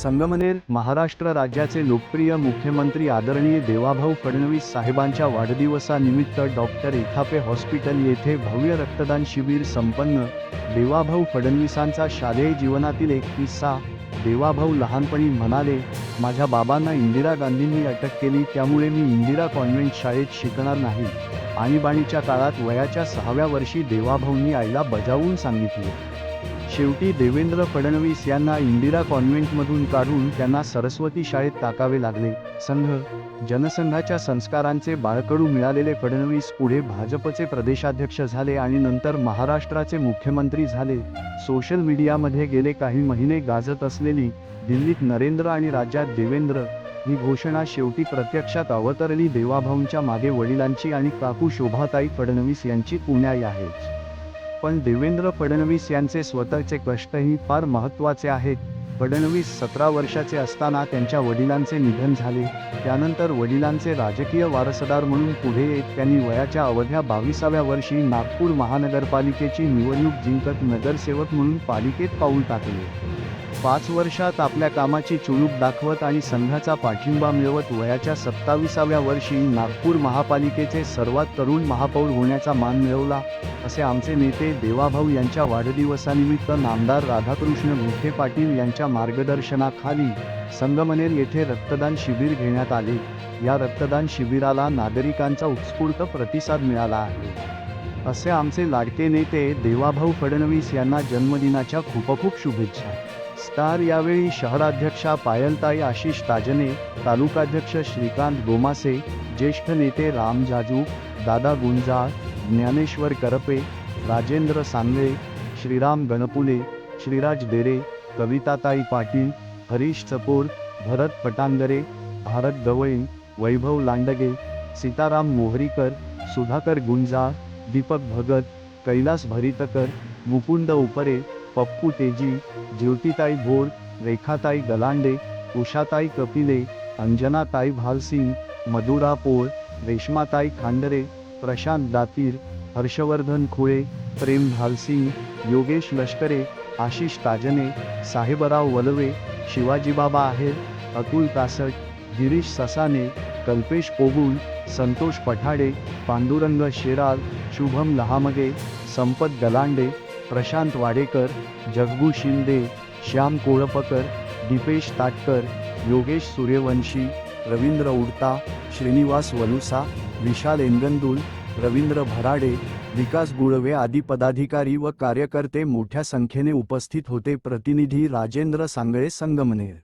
संगमनेर महाराष्ट्र राज्याचे लोकप्रिय मुख्यमंत्री आदरणीय देवाभाऊ फडणवीस साहेबांच्या वाढदिवसानिमित्त डॉक्टर एखापे हॉस्पिटल येथे भव्य रक्तदान शिबिर संपन्न. देवाभाऊ फडणवीसांचा शालेय जीवनातील एक किस्सा. देवाभाऊ लहानपणी म्हणाले माझ्या बाबांना इंदिरा गांधींनी अटक केली त्यामुळे मी इंदिरा कॉन्व्हेंट शाळेत शिकणार नाही. आणीबाणीच्या काळात वयाच्या सहाव्या वर्षी देवाभाऊंनी आईला बजावून सांगितले. शेवटी देवेंद्र फडणवीस यांना इंदिरा कॉन्व्हेंटमधून काढून त्यांना सरस्वती शाळेत टाकावे लागले. संघ जनसंघाच्या संस्कारांचे बाळकडू मिळालेले फडणवीस पुढे भाजपचे प्रदेशाध्यक्ष झाले आणि नंतर महाराष्ट्राचे मुख्यमंत्री झाले. सोशल मीडियामध्ये गेले काही महिने गाजत असलेली दिल्लीत नरेंद्र आणि राज्यात देवेंद्र ही घोषणा शेवटी प्रत्यक्षात अवतरली देवाभाऊंच्या मागे वडिलांची आणि काकू शोभाताई फडणवीस यांची पुण्याई आहे. पण देवेंद्र फडणवीस यांचे स्वतःचे कष्टही फार महत्त्वाचे आहेत. फडणवीस सतरा वर्षाचे असताना त्यांच्या वडिलांचे निधन झाले. त्यानंतर वडिलांचे राजकीय वारसदार म्हणून पुढे येत त्यांनी वयाच्या अवघ्या बावीसाव्या वर्षी नागपूर महानगरपालिकेची निवडणूक जिंकत नगरसेवक म्हणून पालिकेत पाऊल टाकले. पाच वर्षात आपल्या कामाची चुणूक दाखवत आणि संघाचा पाठिंबा मिळवत वयाच्या सत्ताविसाव्या वर्षी नागपूर महापालिकेचे सर्वात तरुण महापौर होण्याचा मान मिळवला असे आमचे नेते देवाभाऊ यांच्या वाढदिवसानिमित्त नामदार राधाकृष्ण विखे पाटील यांच्या मार्गदर्शनाखाली संगमनेर येथे रक्तदान शिबिर घेण्यात आले. या रक्तदान शिबिराला नागरिकांचा उत्स्फूर्त प्रतिसाद मिळाला आहे. असे आमचे लाडके नेते देवाभाऊ फडणवीस यांना जन्मदिनाच्या खूप खूप शुभेच्छा. स्टार यावेळी शहराध्यक्षा पायलताई आशिष ताजने तालुकाध्यक्ष श्रीकांत गोमासे ज्येष्ठ नेते राम जाजू दादा गुंजाळ ज्ञानेश्वर करपे राजेंद्र सांगळे श्रीराम गणपुले श्रीराज देरे कविताताई पाटील हरीश चपोर भरत पटांगरे भारत गवळी वैभव लांडगे सीताराम मोहरीकर सुधाकर गुंजाळ दीपक भगत कैलास भरितकर मुकुंद उपरे पप्पू तेजी ज्योतिताई भोर रेखाताई गलांडे उषाताई कपिले अंजनाताई भालसिंग मधुरा पोळ रेश्माताई खांडरे प्रशांत दातीर हर्षवर्धन खुळे प्रेम भालसिंग योगेश लष्करे आशिष ताजने साहेबराव वलवे शिवाजीबाबा आहेर अतुल कासट गिरीश ससाने कल्पेश पोगुल संतोष पठाडे पांडुरंग शेराल शुभम लहामगे संपत गलांडे प्रशांत वाडेकर जगबू शिंदे श्याम कोळपकर दीपेश ताटकर योगेश सूर्यवंशी रवींद्र उडता श्रीनिवास वलुसा विशाल एंगंदुल रवींद्र भराडे विकास गुळवे आदी पदाधिकारी व कार्यकर्ते मोठ्या संख्येने उपस्थित होते. प्रतिनिधी राजेंद्र सांगळे संगमनेर.